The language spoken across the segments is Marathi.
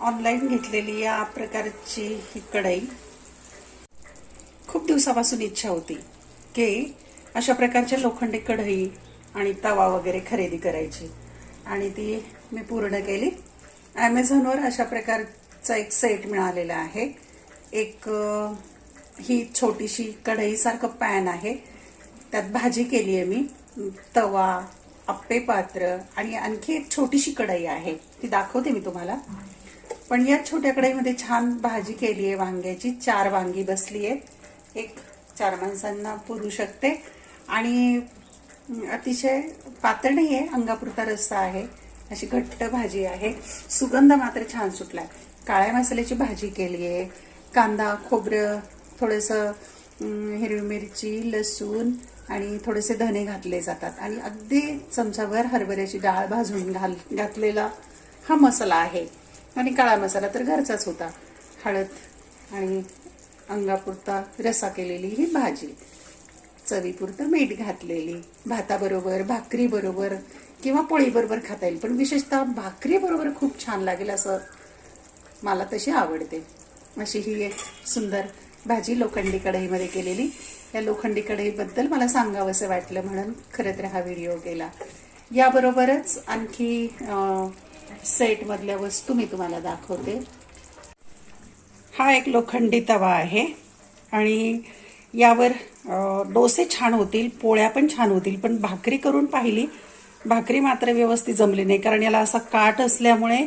ऑनलाईन घेतलेली या प्रकारची ही कढई खूप दिवसापासून इच्छा होती की अशा प्रकारच्या लोखंडी कढई आणि तवा वगैरे खरेदी करायची. आणि ती मी पूर्ण केली. ॲमेझॉनवर अशा प्रकारचा एक सेट मिळालेला आहे. एक ही छोटीशी कढईसारखं पॅन आहे. त्यात भाजी केली आहे मी. तवा आप्पे पात्र आणि आणखी एक छोटीशी कढई आहे. ती दाखवते मी तुम्हाला. पण या छोट्या कढईमध्ये छान भाजी केली आहे वांग्याची. चार वांगी बसली आहेत. एक चार माणसांना पुरू शकते. आणि अतिशय पातळ नाही आहे अंगापुरता रस्सा आहे. अशी घट्ट भाजी आहे. सुगंध मात्र छान सुटलाय काळ्या मसाल्याची भाजी केली आहे. कांदा खोबरं थोडंसं हिरवी मिरची लसूण आणि थोडेसे धने घातले जातात. आणि अगदी चमचाभर हरभऱ्याची डाळ भाजून घाल घातलेला हा मसाला आहे. आणि काळा मसाला तर घरचाच होता. हळद आणि अंगापुरता रसा केलेली ही भाजी. चवीपुरतं मीठ घातलेली. भाताबरोबर भाकरीबरोबर किंवा पोळीबरोबर खाता येईल. पण विशेषतः भाकरीबरोबर खूप छान लागेल असं मला तशी आवडते. अशी ही एक सुंदर भाजी लोखंडी कढईमध्ये केलेली. या लोखंडी कढईबद्दल मला सांगावंसं वाटलं म्हणून खरं तर हा व्हिडिओ केला याबरोबरच आणखी सेटमधल्या वस्तू मी तुम्हाला दाखवते. हा एक लोखंडी तवा आहे आणि यावर डोसे छान होतील पोळ्या पण छान होतील पण भाकरी करून पाहिली भाकरी मात्र व्यवस्थित जमली नाही कारण याला असा काठ असल्यामुळे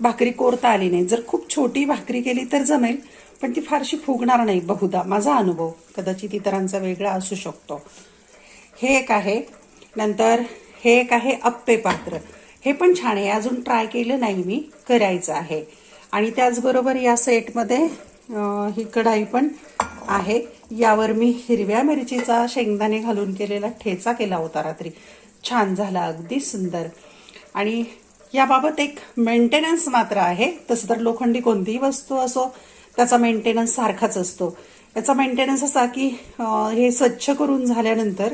भाकरी कोरता आली नाही. जर खूप छोटी भाकरी केली तर जमेल पण ती फारशी फुगणार नाही बहुधा. माझा अनुभव कदाचित इतरांचा वेगळा असू शकतो. हे एक आहे. नंतर हे एक आहे अप्पे पात्र. हे पण छान आहे. अजून ट्राय केलं नाही मी. करायचं आहे. आणि त्याचबरोबर या सेटमध्ये ही कढाई पण आहे. यावर मी हिरव्या मिरचीचा शेंगदाणे घालून केलेला ठेचा केला होता रात्री. छान झाला अगदी सुंदर. आणि याबाबत एक मेंटेनन्स मात्र आहे. तसं तर लोखंडी कोणतीही वस्तू असो त्याचा मेंटेनन्स सारखाच असतो. याचा मेंटेनन्स असा की हे स्वच्छ करून झाल्यानंतर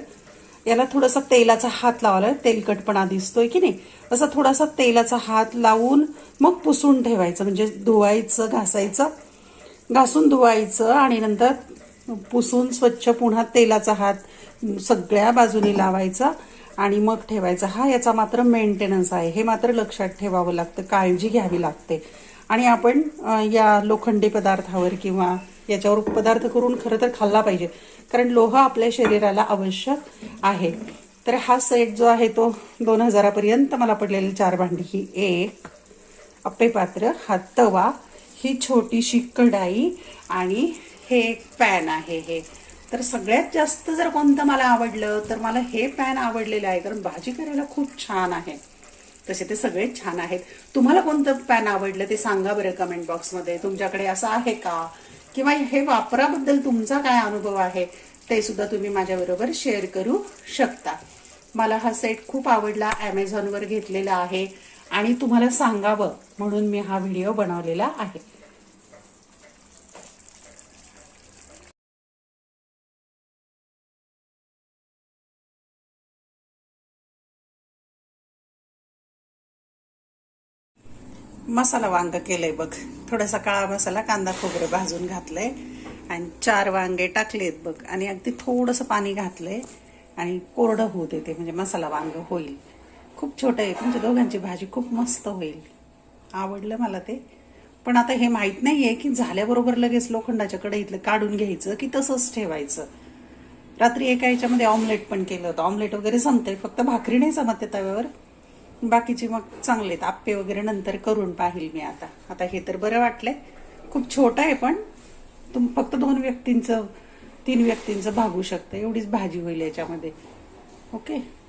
याला थोडासा तेलाचा हात लावायला तेलकटपणा दिसतोय की नाही? असा थोडासा तेलाचा हात लावून मग पुसून ठेवायचं म्हणजे धुवायचं घासायचं. घासून धुवायचं आणि नंतर पुसून स्वच्छ पुन्हा तेलाचा हात सगळ्या बाजूने लावायचा आणि मग ठेवायचा. हा याचा मात्र मेंटेनन्स आहे. हे मात्र लक्षात ठेवावं लागतं. काळजी घ्यावी लागते. आणि आपण या लोखंडी पदार्थावर किंवा याच्यावर पदार्थ करून खरं तर खाल्ला पाहिजे. कारण लोह आपल्या शरीराला आवश्यक आहे. तर हा सेट जो आहे तो दोन हजारापर्यंत मला पडलेली चार भांडी. ही एक अप्पे पात्र हा तवा ही छोटीशी कढाई आणि हे एक पॅन आहे हे. तर सगळ्यात जास्त जर कोणतं मला आवडलं तर मला हे पॅन आवडलेलं आहे कारण भाजी करायला खूप छान आहे. तसे ते सगळेच छान आहेत. तुम्हाला कोणतं पॅन आवडलं ते सांगा बरं कमेंट बॉक्समध्ये तुमच्याकडे असं आहे का? किंवा हे वापराबद्दल तुमचा काय अनुभव आहे ते सुद्धा तुम्ही माझ्याबरोबर शेअर करू शकता. मला हा सेट खूप आवडला ॲमेझॉनवर घेतलेला आहे आणि तुम्हाला सांगावं म्हणून मी हा व्हिडिओ बनवलेला आहे. मसाला वांग केलंय बघ. थोडासा काळा मसाला कांदा खोबरं भाजून घातलंय. आणि चार वांगे टाकलेत बघ. आणि अगदी थोडंसं पाणी घातलंय. आणि कोरडं होऊ देते म्हणजे मसाला वांग होईल. खूप छोटं आहे तुमच्या दोघांची भाजी खूप मस्त होईल. आवडलं मला ते. पण आता हे माहीत नाही आहे की झाल्याबरोबर लगेच लोखंडाच्या कढईतलं काढून घ्यायचं की तसंच ठेवायचं. रात्री एका याच्यामध्ये ऑमलेट पण केलं होतं. ऑमलेट वगैरे जमतंय फक्त भाकरी नाही जमत त्या तव्यावर. बाकीचे मग चांगले आहेत. आप्पे वगैरे नंतर करून पाहिल मी आता. आता हे तर बरं वाटलंय. खूप छोटं आहे पण तुम फक्त दोन व्यक्तींचं तीन व्यक्तींचं भागू शकतं. एवढीच भाजी होईल याच्यामध्ये. ओके?